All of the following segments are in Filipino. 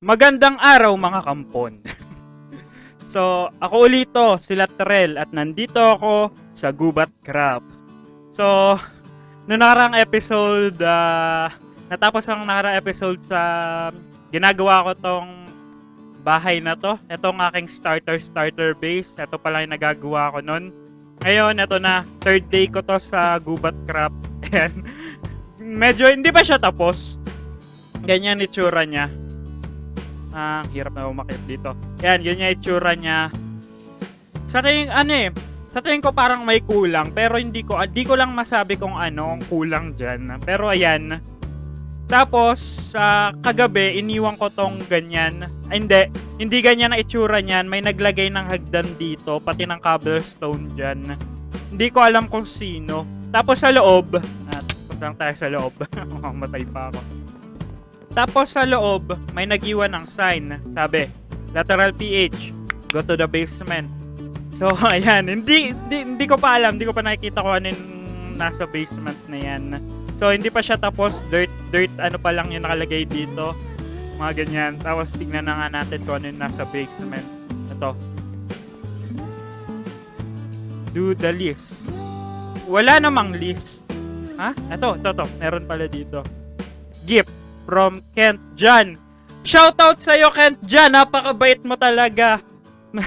Magandang araw mga kampon. so, ako ulito, sila Terrell at nandito ako sa Gubat Crab. So, noong nakaraang episode, ah, natapos ang nakaraang episode sa ginagawa ko tong bahay na to. Ito ang aking starter starter base. Ito pala yung nagagawa ko nun. Ngayon, ito na. Third day ko to sa Gubat Crab. Medyo hindi pa siya tapos. Ganyan itsura niya. Ah, hirap na umakit dito. Yan, ganyan itsura niya. Sa tingin, ano eh, sa tingin ko parang may kulang, pero hindi ko, hindi ko lang masabi kung ano ang kulang dyan. Pero ayan. Tapos, sa kagabi, iniwan ko tong ganyan. Ay, hindi. Hindi ganyan ang itsura niyan. May naglagay ng hagdan dito, pati ng cobblestone dyan. Hindi ko alam kung sino. Tapos sa loob, at punta lang tayo sa loob. Mamatay pa ako. Tapos sa loob, may nagiwan ng sign. Sabi, lateral PH, go to the basement. So, ayan. Hindi, hindi, hindi ko pa alam. Hindi ko pa nakikita kung ano yung nasa basement na yan. So, hindi pa siya tapos. Dirt, dirt, ano pa lang yung nakalagay dito. Mga ganyan. Tapos, tignan na nga natin kung ano yung nasa basement. Ito. Do the list. Wala namang list. Ha? Ito, ito, ito. Meron pala dito. Gift from Kent Jan. Shoutout sa'yo, Kent Jan. Napakabait mo talaga.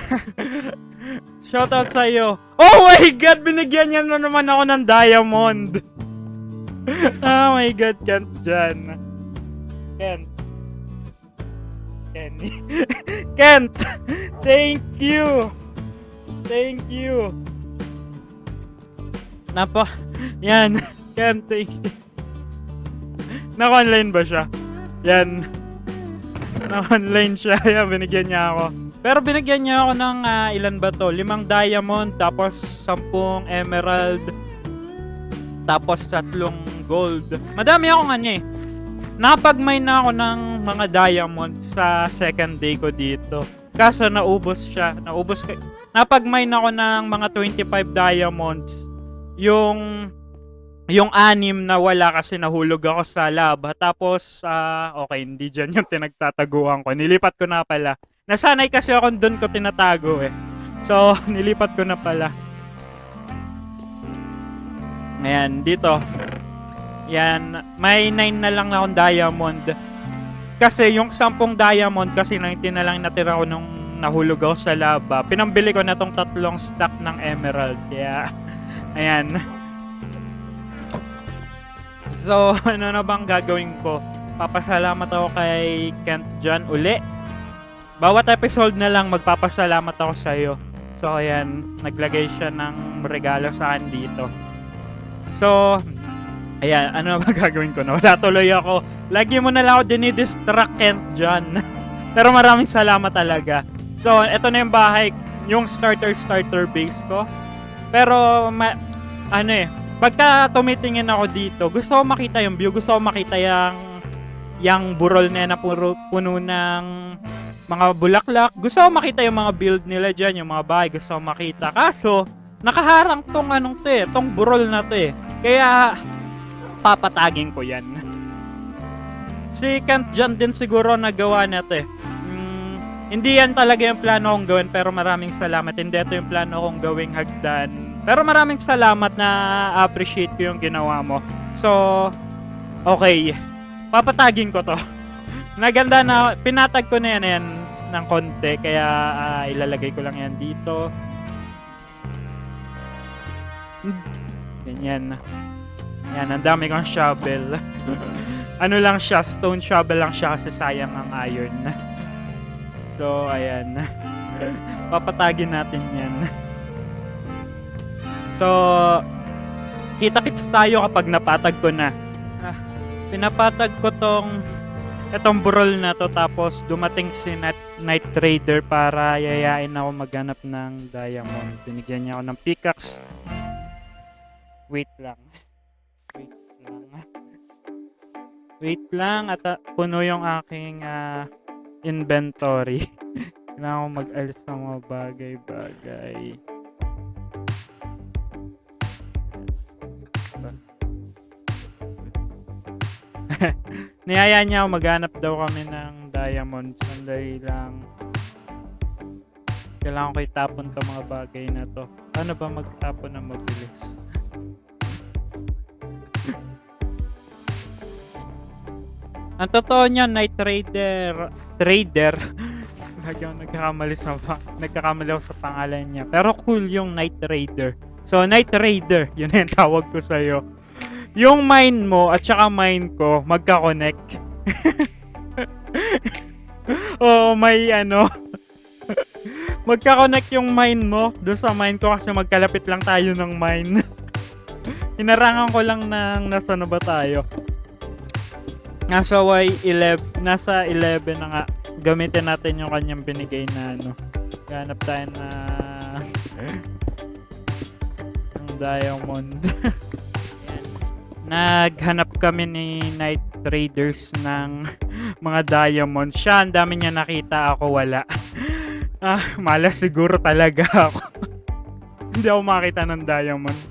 Shoutout sa'yo. Oh my God! Binigyan niya na naman ako ng diamond. oh my God, Kent Jan. Kent. Kenny. Kent! Thank you! Thank you! Napa, yan. Kent, thank you. Naka-online ba siya? Yan. Naka-online siya. Yan, binigyan niya ako. Pero binigyan niya ako ng ah, ilan ba to? Limang diamond, tapos sampung emerald, tapos tatlong gold. Madami akong ano eh. Napag-mine na ako ng mga diamond sa second day ko dito. Kaso naubos siya. Naubos ka. Napag-mine ako ng mga 25 diamonds. Yung yung anim na wala kasi nahulog ako sa lab. Tapos, ah, okay, hindi dyan yung tinagtataguan ko. Nilipat ko na pala. Nasanay kasi ako doon ko tinatago eh. So, nilipat ko na pala. Ayan, dito. Yan, may 9 na lang akong diamond. Kasi yung 10 diamond, kasi 19 na lang natira ko nung nahulog ako sa laba. Pinambili ko na tong tatlong stack ng emerald. Kaya, ayan. So, ano na bang gagawin ko? Papasalamat ako kay Kent John uli. Bawat episode na lang magpapasalamat ako sa iyo. So, ayan, naglagay siya ng regalo sa akin dito. So, ayan, ano ba gagawin ko na? Wala tuloy ako. Lagi mo na lang ako dinidistract, Kent John. Pero maraming salamat talaga. So, eto na yung bahay, yung starter-starter base ko. Pero, ma- ano eh, pagka tumitingin ako dito, gusto ko makita yung view, gusto ko makita yung yung burol na na puro, puno ng mga bulaklak. Gusto ko makita yung mga build nila dyan, yung mga bahay, gusto ko makita. Kaso, nakaharang tong anong to eh, tong burol na to eh. Kaya, papatagin ko yan. Si Kent John din siguro nagawa na to eh. Mm, hindi yan talaga yung plano kong gawin, pero maraming salamat. Hindi ito yung plano kong gawing hagdan. Pero maraming salamat na appreciate ko yung ginawa mo. So, okay. Papatagin ko to. Naganda na, pinatag ko na yan, yan ng konti, kaya ah, ilalagay ko lang yan dito. Ganyan. Yan, ang dami kong shovel. ano lang siya, stone shovel lang siya kasi sayang ang iron. so, ayan. Papatagin natin yan. So, kita-kits tayo kapag napatag ko na. Ah, pinapatag ko tong etong burol na to tapos dumating si Night, Night Trader para yayain ako maghanap ng diamond. Binigyan niya ako ng pickaxe. Wait lang. Wait lang. Wait lang at ah, puno yung aking ah, inventory. Kailangan ko mag-alis ng mga bagay-bagay. Niyaya niya ako maghanap daw kami ng diamond. Sandali lang. Kailangan ko itapon to mga bagay na to. Paano ba magtapon na mabilis? Ang totoo niya, Night Trader, Trader, lagi ako nagkakamali sa, nagkakamali ako sa pangalan niya. Pero cool yung Night Raider. So, Night Raider, yun yung tawag ko sa'yo. Yung mine mo at saka mine ko, magka-connect. Oo, may ano. magka-connect yung mine mo doon sa mine ko kasi magkalapit lang tayo ng mine. Inarangan ko lang ng nasa na ba tayo. Nasa Y11, nasa 11 na nga. Gamitin natin yung kanyang binigay na ano. Ganap tayo na ng diamond. Naghanap kami ni Night Traders ng mga diamonds. Siya, ang dami niya nakita. Ako wala. ah, malas siguro talaga ako. Hindi ako makita ng diamonds.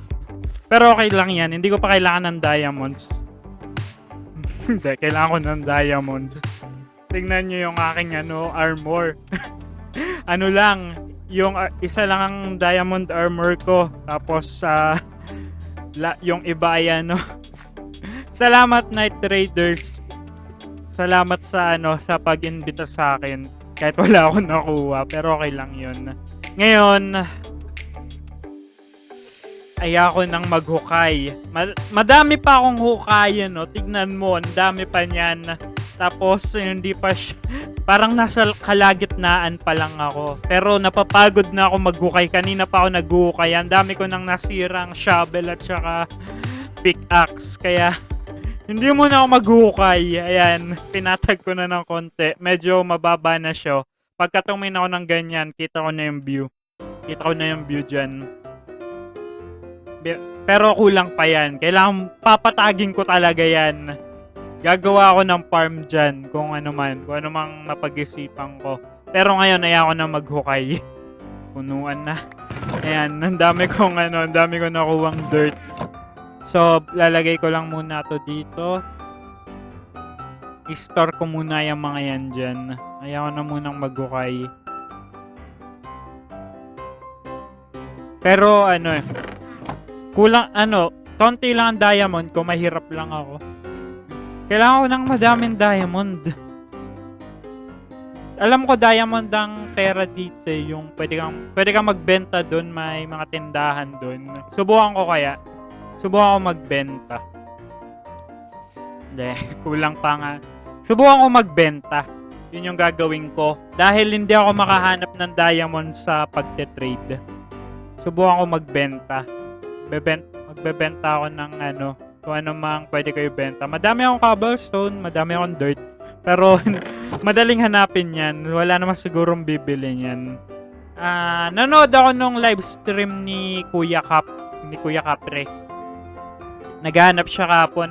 Pero okay lang yan. Hindi ko pa kailangan ng diamonds. Hindi, kailangan ko ng diamonds. Tingnan nyo yung aking ano, armor. ano lang, yung uh, isa lang ang diamond armor ko. Tapos, sa la, yung iba ay ano. Salamat Night Traders. Salamat sa ano, sa pag-imbita sa akin. Kahit wala akong nakuha, pero okay lang yun. Ngayon, ay ako nang maghukay. Ma- madami pa akong hukayan, no? Tignan mo, ang dami pa niyan. Tapos, hindi pa siya, parang nasa kalagitnaan pa lang ako. Pero napapagod na ako maghukay. Kanina pa ako naghuhukay. Ang dami ko nang nasirang shovel at saka pickaxe. Kaya, hindi muna ako maghuhukay. Ayan, pinatag ko na ng konti. Medyo mababa na siya. Pagka tumingin ako ng ganyan, kita ko na yung view. Kita ko na yung view dyan. Pero kulang pa yan. Kailangan papatagin ko talaga yan. Gagawa ako ng farm dyan kung ano man. Kung ano mang mapag-isipan ko. Pero ngayon ay ako na maghukay. Punuan na. Ayan, ang dami kong ano, ang dami kong nakuwang dirt. So, lalagay ko lang muna to dito. I-store ko muna yung mga yan dyan. Ayaw na munang maghukay. Pero ano eh, kulang ano, konti lang ang diamond ko, mahirap lang ako. Kailangan ko ng madaming diamond. Alam ko diamond ang pera dito eh, yung pwede kang, pwede kang magbenta doon, may mga tindahan doon. Subukan ko kaya. Subukan ko magbenta. Hindi, kulang pa nga. Subukan ko magbenta. Yun yung gagawin ko. Dahil hindi ako makahanap ng diamond sa pagte-trade. Subukan ko magbenta. Bebent, magbebenta ako ng ano, kung ano mang pwede ko ibenta. Madami akong cobblestone, madami akong dirt. Pero madaling hanapin yan. Wala naman sigurong bibili niyan. Ah, nanood ako nung live stream ni Kuya Cap, ni Kuya Capre. Naghanap siya kapon.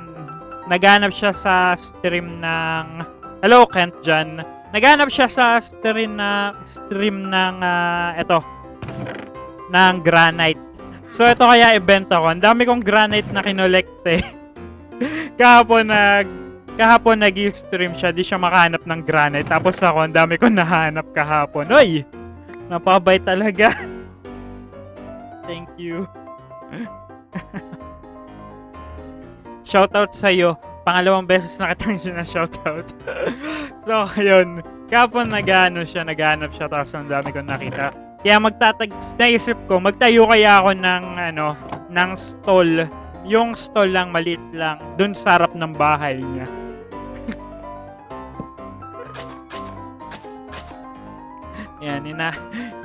Naghanap siya sa stream ng Hello Kent Jan. Naghanap siya sa stream na stream ng ah, eto ng granite. So ito kaya ibenta ko. Ang dami kong granite na kinolekte. kahapon nag kahapon nag-stream siya, di siya makahanap ng granite. Tapos ako, ang dami kong nahanap kahapon. Oy! Napabay talaga. Thank you. Shoutout sa'yo. Pangalawang beses na kitang siya na shoutout. so, ayun. Kahapon nag-ano siya, naghanap siya, tapos ang dami kong nakita. Kaya magtatag, naisip ko, magtayo kaya ako ng, ano, ng stall. Yung stall lang, maliit lang, dun sa harap ng bahay niya. Yan, ina,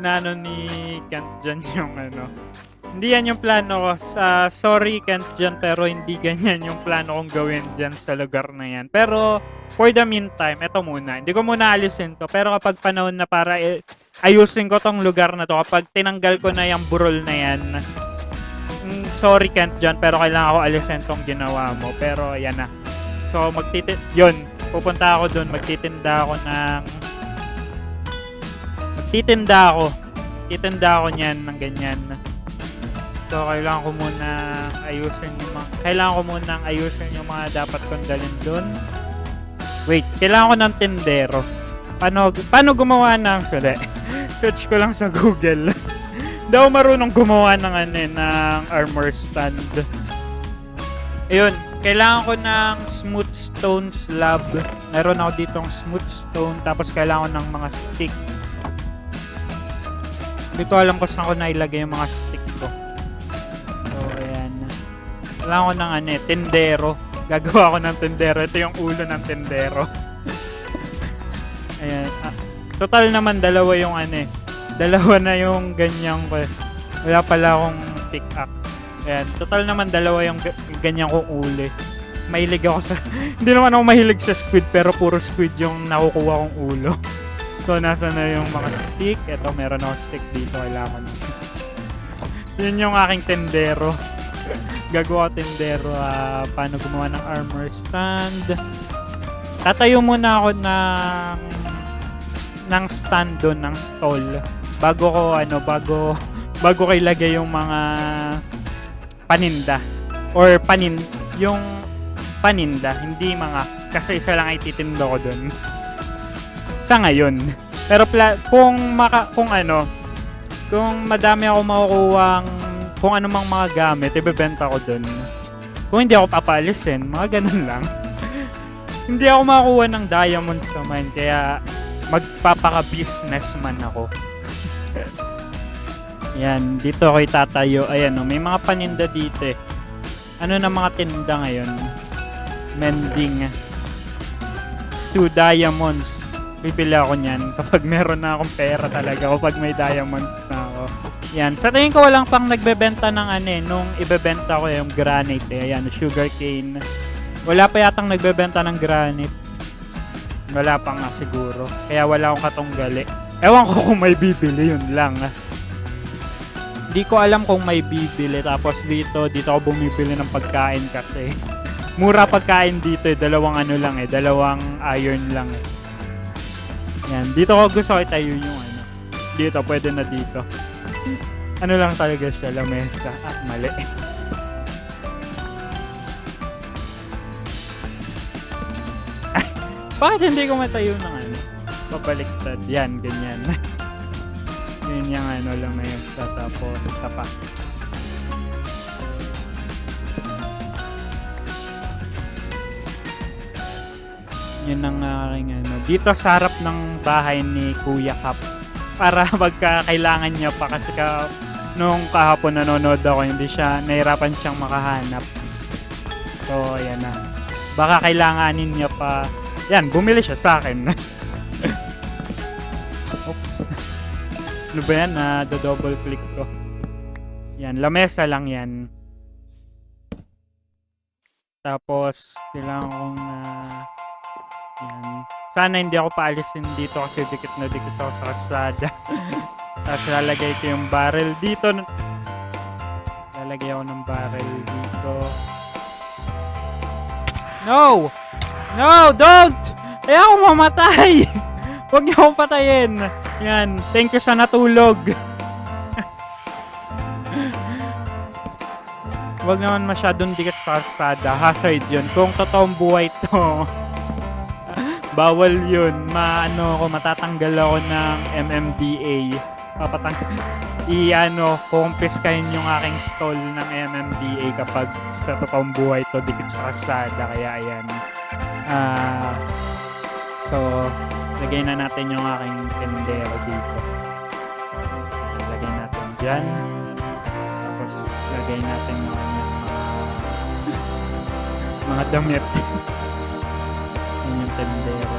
inaano ni Kent dyan yung ano. Hindi yan yung plano ko. Sa, sorry Kent dyan, pero hindi ganyan yung plano kong gawin dyan sa lugar na yan. Pero, for the meantime, eto muna. Hindi ko muna alisin to. Pero kapag panahon na para i- ayusin ko tong lugar na to, kapag tinanggal ko na yung burol na yan, mm, sorry Kent dyan, pero kailangan ko alisin tong ginawa mo. Pero, ayan na. So, magtitin... Yun, pupunta ako dun. Magtitinda ako ng... Magtitinda ako. Titinda ako niyan ng ganyan. So, kailangan ko muna ayusin yung mga... Kailangan ko muna ayusin yung mga dapat kong dalhin dun. Wait, kailangan ko ng tindero. paano, paano gumawa ng, sorry, search ko lang sa Google. Ako marunong gumawa ng, ano, eh, ng armor stand. Ayun, kailangan ko ng smooth stone slab. Meron ako ditong smooth stone, tapos kailangan ko ng mga stick. Hindi ko alam kung saan ko nailagay yung mga stick ko. So, ayan. Kailangan ko ng ano eh, tendero. Gagawa ko ng tendero. Ito yung ulo ng tendero. ayan. Total naman dalawa yung ano eh. Dalawa na yung ganyang ko. Wala pala akong pickaxe. Ayan. Total naman dalawa yung ga- ganyan kong uli. Mahilig ako sa... Hindi naman ako mahilig sa squid pero puro squid yung nakukuha kong ulo. So, nasa na yung mga stick. Ito, meron ako stick dito. Kailangan ko. Yun yung aking tendero. Gagawa tendero. ah, paano gumawa ng armor stand. Tatayo muna ako ng ng stand doon, ng stall. Bago ko, ano, bago bago ko ilagay yung mga paninda. Or panin, yung paninda, hindi mga, kasi isa lang ay titindo ko doon sa ngayon. Pero pla- kung maka, kung ano, kung madami ako makukuha kung ano mang mga gamit, ibebenta ko dun. Kung hindi ako papalisin, mga ganun lang. hindi ako makakuha ng diamond sa mine, kaya magpapaka-businessman ako. Yan, dito ako itatayo. Ayan, oh, may mga paninda dito eh. Ano na mga tinda ngayon? Mending. Two diamonds bibili ako niyan kapag meron na akong pera talaga kapag may diamonds na ako. Yan. Sa tingin ko walang pang nagbebenta ng ano eh, nung ibebenta ko yung granite eh. Ayan, sugar cane. Wala pa yatang nagbebenta ng granite. Wala pa nga siguro. Kaya wala akong katunggali. Ewan ko kung may bibili, yun lang. Hindi ko alam kung may bibili. Tapos dito, dito ako bumibili ng pagkain kasi. Mura pagkain dito eh. Dalawang ano lang eh. Dalawang iron lang eh. Yan, dito ko gusto ko itayo yung ano. Dito, pwede na dito. Ano lang talaga siya, lamesa. Ah, mali. Bakit hindi ko matayo ng ano? Pabaliktad. Yan, ganyan. Yun yung ano lang na yun. Tapos, isa pa. Yun ang aking ano. Dito sa harap ng bahay ni Kuya Kap. Para pagka kailangan niya pa kasi ka, nung kahapon nanonood ako, hindi siya, nahirapan siyang makahanap. So, ayan na. Baka kailanganin niya pa. Yan, bumili siya sa akin. Oops. Ano ba yan? Na double click ko. Yan, lamesa lang yan. Tapos, kailangan kong ah, yan. Sana hindi ako paalisin dito kasi dikit na dikit ako sa kalsada. Tapos lalagay ko yung barrel dito. Lalagay ako ng barrel dito. No! No! Don't! Kaya ako mamatay! Huwag niyo akong patayin! Yan. Thank you sa natulog. Huwag naman masyadong dikit sa kalsada. Hazard yun. Kung totoong buhay to, bawal yun. Maano ako, matatanggal ako ng MMDA. Papatang i-ano, kumpiskahin yung aking stall ng MMDA kapag sa totoong buhay to dikit sa kalsada. Kaya ayan. Ah, so, lagay na natin yung aking tendero dito. Lagay natin dyan. Tapos, lagay natin yung mga, damit. Yun yung tendero.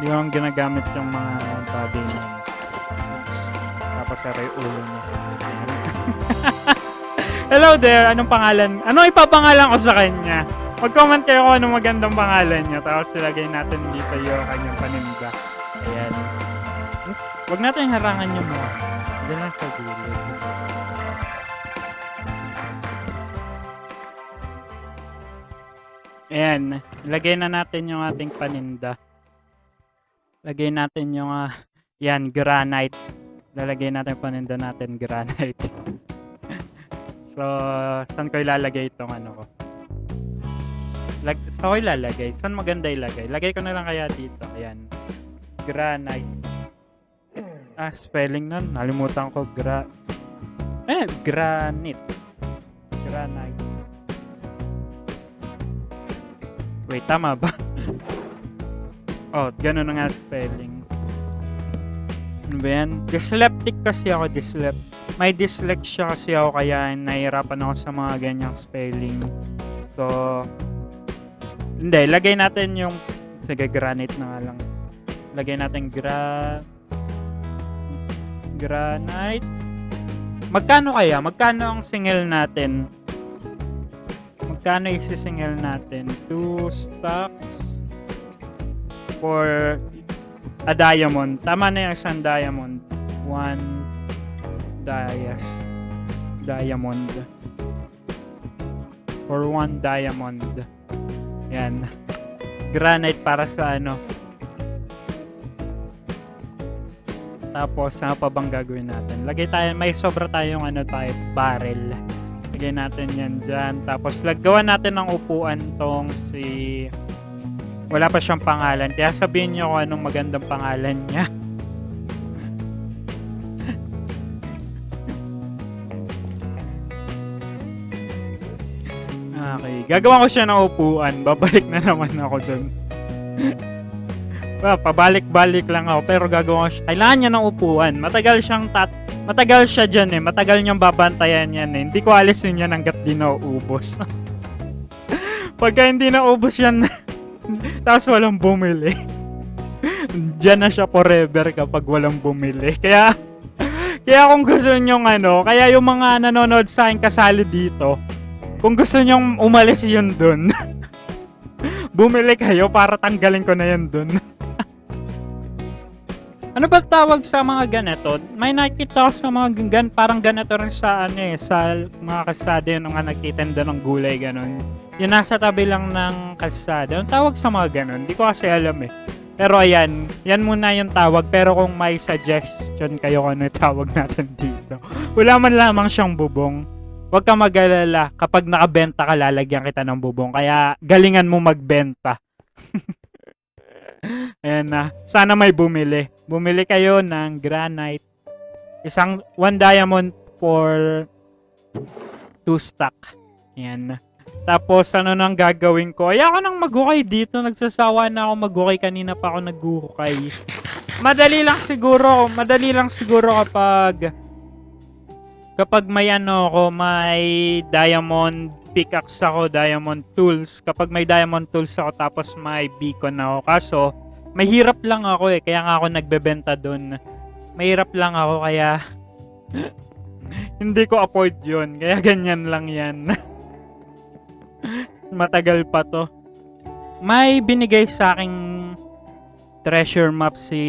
Hindi ko lang ginagamit yung mga bagay. Oops. Tapos aray ulo niya. Hello there! Anong pangalan? Ano ipapangalan ko sa kanya? Mag-comment kayo kung anong magandang pangalan niya. Tapos ilagay natin dito yung kanyang paninda. Ayan. Huwag natin harangan yung mga. Diyan lang sa gilid. Ayan. Ilagay na natin yung ating paninda. Lagay natin yung, ah, yan, granite. Lalagay natin paninda natin, granite. so, saan ko ilalagay itong ano ko? Lag sa ko ilalagay. Saan maganda ilagay? Lagay ko na lang kaya dito. Ayan. Granite. Ah, spelling nun. Nalimutan ko. Gra... Eh, granite. Granite. Wait, tama ba? oh, ganun na nga spelling. Ano ba yan? Dyslexic kasi ako, dyslep. May dyslexia kasi ako kaya nahihirapan ako sa mga ganyang spelling. So, hindi, lagay natin yung sige, granite na lang. Lagay natin gra granite. Magkano kaya? Magkano ang singil natin? Magkano isisingil natin? Two stacks for a diamond. Tama na yung isang diamond. One dias. Diamond. For one diamond. Yan. Granite para sa ano. Tapos, ano pa bang gagawin natin? Lagay tayo, may sobra tayong ano tayo, barrel. Lagay natin yan dyan. Tapos, lagawan natin ng upuan tong si... Wala pa siyang pangalan. Kaya sabihin niyo kung anong magandang pangalan niya. Okay. Gagawa ko siya ng upuan. Babalik na naman ako dun. well, pabalik-balik lang ako. Pero gagawa ko siya. Kailangan niya ng upuan. Matagal siyang tat... Matagal siya dyan eh. Matagal niyang babantayan yan eh. Hindi ko alisin yan hanggat di nauubos. Pagka hindi naubos yan, tapos walang bumili. Diyan na siya forever kapag walang bumili. Kaya, kaya kung gusto niyo ano, kaya yung mga nanonood sa akin kasali dito, kung gusto nyong umalis yun dun, bumili kayo para tanggalin ko na yun dun. ano ba tawag sa mga ganito? May nakita ko sa mga gan parang ganito rin sa ano eh, sa mga kasada yun nga nagtitinda ng gulay ganon. Yung nasa tabi lang ng kalsada. Ang tawag sa mga ganon, di ko kasi alam eh. Pero ayan, yan muna yung tawag. Pero kung may suggestion kayo kung ano tawag natin dito. Wala man lamang siyang bubong. Huwag ka mag-alala. Kapag nakabenta ka, lalagyan kita ng bubong. Kaya galingan mo magbenta. Ayan na. Sana may bumili. Bumili kayo ng granite. Isang one diamond for two stack. Ayan. Tapos ano nang gagawin ko? Ay ako nang maghukay dito. Nagsasawa na ako maghukay. Kanina pa ako naghuhukay. Madali lang siguro. Madali lang siguro kapag kapag may ano ako, may diamond pickaxe ako, diamond tools. Kapag may diamond tools ako tapos may beacon ako. Kaso, mahirap lang ako eh. Kaya nga ako nagbebenta doon. Mahirap lang ako kaya hindi ko afford yun. Kaya ganyan lang yan. Matagal pa to. May binigay sa aking treasure map si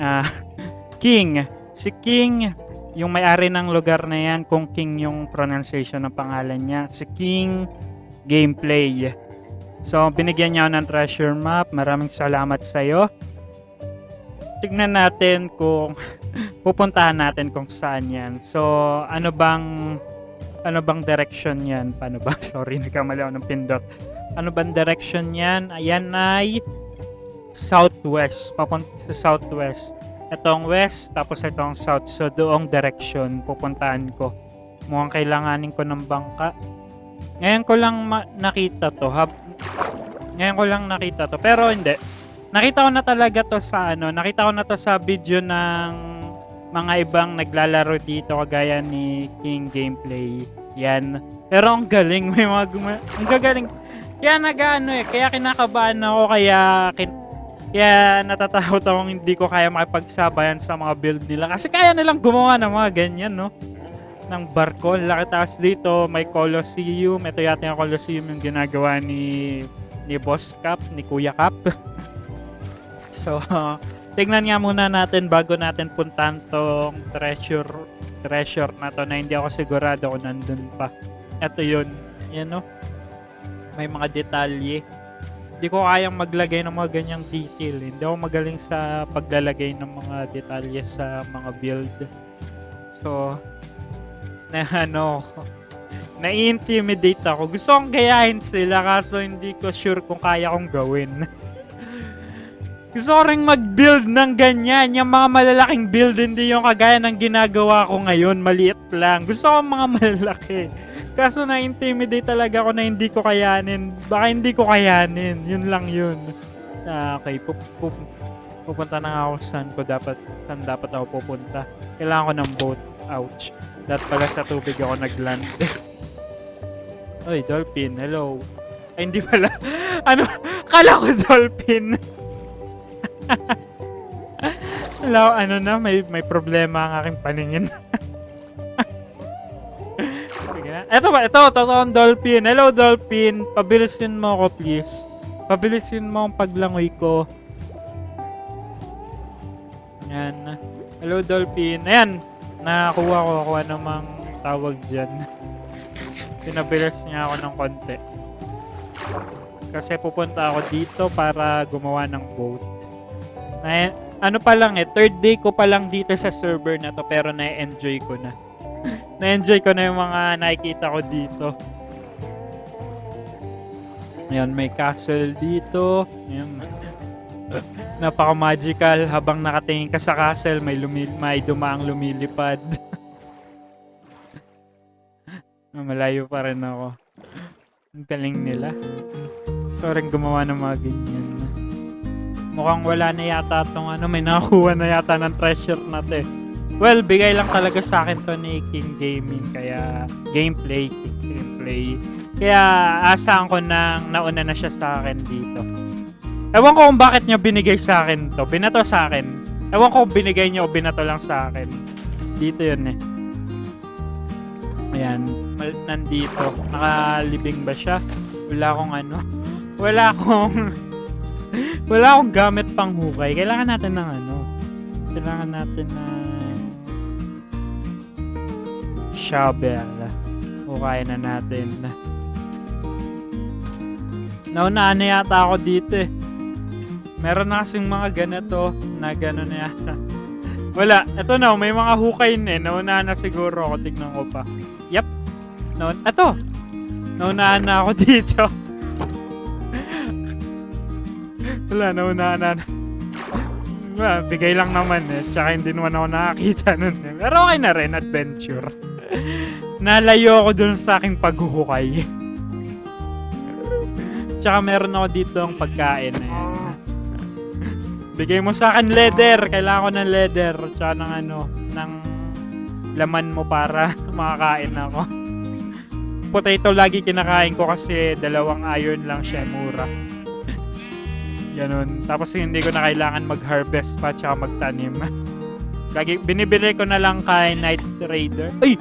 ah, King. Si King, yung may-ari ng lugar na yan, kung King yung pronunciation ng pangalan niya. Si King Gameplay. So, binigyan niya ako ng treasure map. Maraming salamat sa iyo. Tignan natin kung pupuntahan natin kung saan yan. So, ano bang ano bang direction yan? Paano ba? Sorry, nagkamali ako ng pindot. Ano bang direction yan? Ayan ay southwest. Papunta sa southwest. Itong west, tapos itong south. So, doong direction pupuntahan ko. Mukhang kailanganin ko ng bangka. Ngayon ko lang nakita to. Hab- Ngayon ko lang nakita to. Pero hindi. Nakita ko na talaga to sa ano. Nakita ko na to sa video ng mga ibang naglalaro dito kagaya ni King Gameplay. Yan. Pero ang galing. May mga guma- Ang gagaling. Kaya nag-ano eh. Kaya kinakabahan ako. Kaya kin- kaya natatakot akong hindi ko kaya makipagsabayan sa mga build nila. Kasi kaya nilang gumawa ng mga ganyan, no? Ng barko. Laki taas dito. May Colosseum. Ito yata yung Colosseum yung ginagawa ni ni Boss Cap, ni Kuya Cap. so, tingnan nga muna natin bago natin puntahan tong treasure treasure na to na hindi ako sigurado kung nandun pa. Ito yun. Yan, no? May mga detalye hindi ko kayang maglagay ng mga ganyang detail. Hindi ako magaling sa paglalagay ng mga detalye sa mga build. So, na ano, nai-intimidate ako. Gusto kong gayahin sila kaso hindi ko sure kung kaya kong gawin. Gusto ko rin mag-build ng ganyan. Yung mga malalaking build, hindi yung kagaya ng ginagawa ko ngayon. Maliit lang. Gusto ko mga malalaki. Kaso na-intimidate talaga ako na hindi ko kayanin. Baka hindi ko kayanin. Yun lang yun. Okay, pup, pup, pupunta na nga ako saan ko dapat, saan dapat ako pupunta. Kailangan ko ng boat. Ouch. Dapat pala sa tubig ako nagland. Oy, dolphin, hello. Ay, hindi pala. ano? Kala ko dolphin. Hello, ano na, may may problema ang aking paningin. Eto ba, ito, totoong dolphin. Hello, dolphin. Pabilisin mo ako, please. Pabilisin mo ang paglangoy ko. Yan. Hello, dolphin. Ayan, nakakuha ko kung ano mang tawag dyan. Pinabilis niya ako ng konti. Kasi pupunta ako dito para gumawa ng boat. Na, ano pa lang eh, third day ko pa lang dito sa server na to pero na-enjoy ko na. na-enjoy ko na yung mga nakikita ko dito. Ayan, may castle dito. Ayan. Napaka-magical. Habang nakatingin ka sa castle, may, lumil may dumaang lumilipad. Malayo pa rin ako. Ang galing nila. Sorry gumawa ng mga ganyan. Mukhang wala na yata tong ano, may nakakuha na yata ng treasure na to eh. Well, bigay lang talaga sa akin to ni King Gaming, kaya gameplay, King gameplay. Kaya asahan ko nang nauna na siya sa akin dito. Ewan ko kung bakit niya binigay sa akin to. Binato sa akin. Ewan ko kung binigay niya o binato lang sa akin. Dito yun eh. Ayan, nandito. Nakalibing ba siya? Wala akong ano. Wala akong wala akong gamit pang hukay. Kailangan natin ng ano. Kailangan natin ng shovel. Hukay na natin. Naunaan na yata ako dito eh. Meron na kasing mga ganito na gano'n na yata. Wala. Ito na, may mga hukay na eh. Naunaan na siguro ako. Tignan ko pa. Yep. Naun ito. Naunaan na ako dito. Wala, naunaan na. Wala, bigay lang naman eh. Tsaka hindi naman ako nakakita nun eh. Pero okay na rin, adventure. Nalayo ako dun sa aking paghuhukay. Tsaka meron ako dito ang pagkain eh. Bigay mo sa akin leather. Kailangan ko ng leather. Tsaka ng ano, ng laman mo para makakain ako. Potato lagi kinakain ko kasi dalawang iron lang siya, mura. Ganun. Tapos hindi ko na kailangan mag-harvest pa tsaka magtanim. Lagi, binibili ko na lang kay Night Raider. Ay!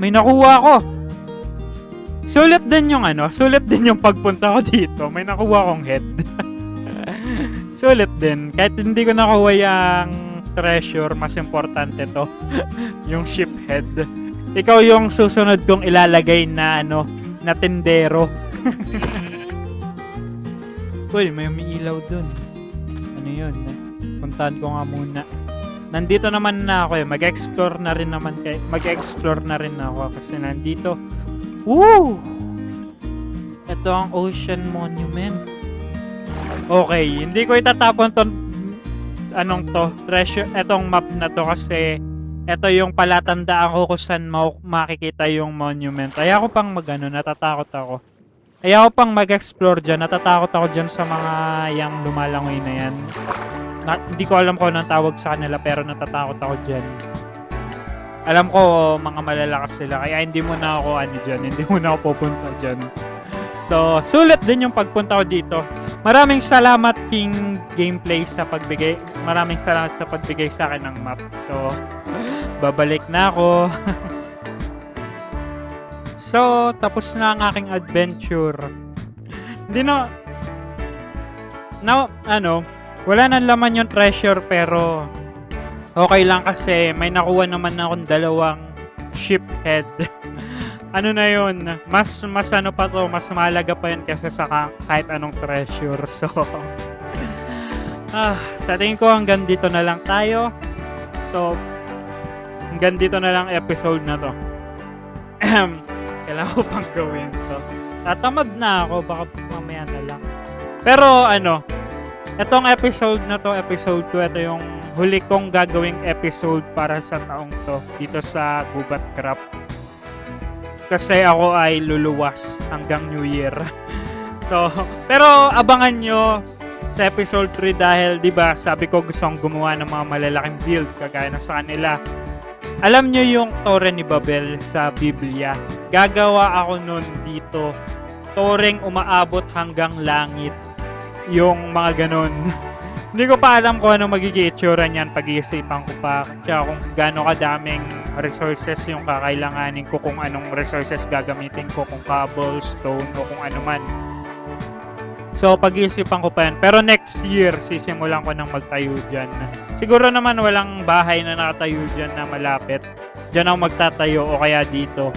May nakuha ako! Sulit din yung ano, sulit din yung pagpunta ko dito. May nakuha akong head. sulit din. Kahit hindi ko nakuha yung treasure, mas importante to. yung ship head. Ikaw yung susunod kong ilalagay na ano, na tendero. Uy, may umiilaw dun. Ano yun? Puntahan ko nga muna. Nandito naman na ako eh. Mag-explore na rin naman kay mag-explore na rin ako kasi nandito. Woo! Ito ang Ocean Monument. Okay, hindi ko itatapon to anong to, treasure, etong map na to kasi ito yung palatandaan ko kung saan makikita yung monument. Ayoko pang magano, natatakot ako. Ayoko pang mag-explore dyan, natatakot ako dyan sa mga yang lumalangoy na yan. Na, hindi ko alam kung anong tawag sa kanila pero natatakot ako dyan. Alam ko mga malalakas sila kaya hindi mo na ako ano dyan, hindi mo na ako pupunta dyan. So, sulit din yung pagpunta ko dito. Maraming salamat King Gameplay sa pagbigay. Maraming salamat sa pagbigay sa akin ng map. So, babalik na ako. so, tapos na ang aking adventure. Hindi na na ano, wala nang laman yung treasure pero okay lang kasi may nakuha naman akong dalawang ship head. ano na yun, mas mas ano pa to, mas mahalaga pa yun kasi sa ka- kahit anong treasure. So, ah, sa tingin ko hanggang dito na lang tayo. So, hanggang dito na lang episode na to. Kailangan ko pang gawin to. Tatamad na ako, baka mamaya na lang. Pero ano, itong episode na to, episode 2, ito yung huli kong gagawing episode para sa taong to dito sa Gubat Crap. Kasi ako ay luluwas hanggang New Year. So, pero abangan nyo sa episode 3 dahil 'di ba sabi ko gusto kong gumawa ng mga malalaking build kagaya ng sa kanila. Alam nyo yung Tore ni Babel sa Biblia. Gagawa ako nun dito. Toreng umaabot hanggang langit. Yung mga ganun. Hindi ko pa alam kung ano magiging itsura niyan. Pag-iisipan ko pa. Tsaka kung gaano kadaming resources yung kakailanganin ko. Kung anong resources gagamitin ko. Kung cobblestone o kung ano man. So, pag-iisipan ko pa yan. Pero next year, sisimulan ko nang magtayo dyan. Siguro naman walang bahay na nakatayo dyan na malapit. Dyan ako magtatayo o kaya dito.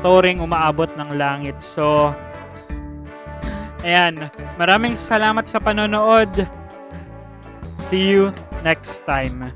Toring umaabot ng langit. So, ayan. Maraming salamat sa panonood. See you next time.